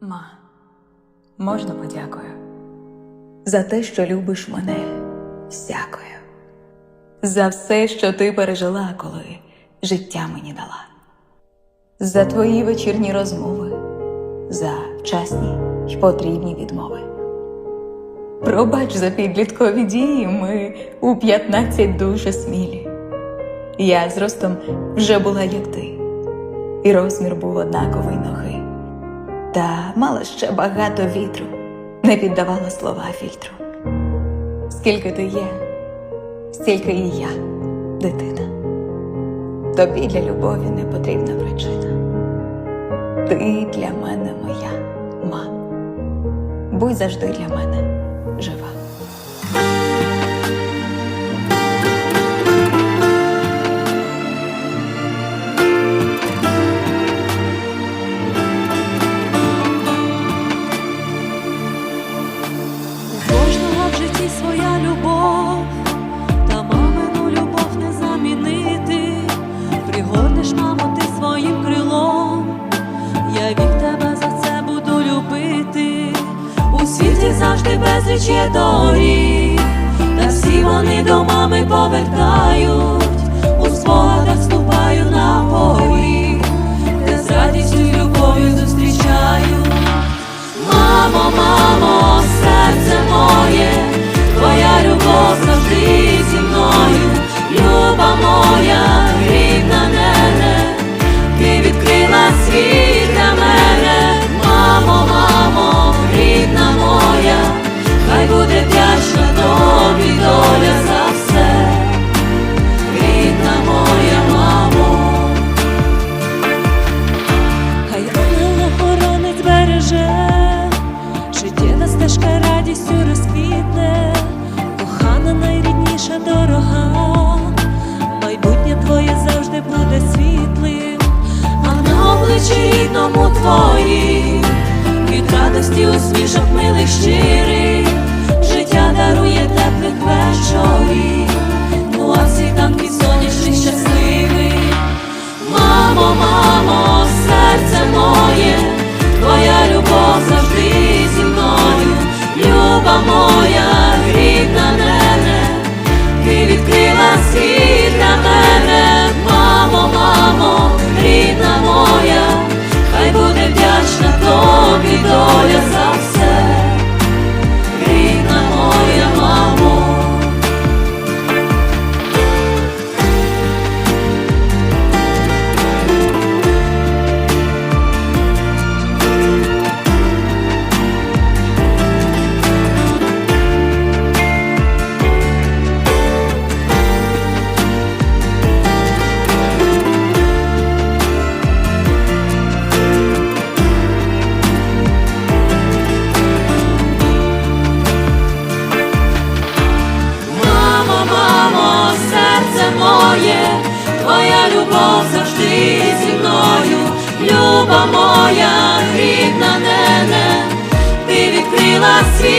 Ма, можна подякую за те, що любиш мене всякою, за все, що ти пережила, коли життя мені дала, за твої вечірні розмови, за вчасні й потрібні відмови. Пробач за підліткові дії, ми у п'ятнадцять дуже смілі. Я зростом вже була як ти, і розмір був однаковий ноги. Та мала ще багато вітру, не піддавала слова фільтру. Скільки ти є, стільки і я, дитина. Тобі для любові не потрібна причина. Ти для мене моя мама. Будь завжди для мене жива. Світі завжди безліч є доріг, та всі вони до мами повертають. Стежка радістю розквітне, кохана найрідніша дорога, майбутнє твоє завжди буде світлим, а на обличчі рідному твоїм. Від радості усмішок милих щирих, моя, моя, рідна нене, ти відкрила світ.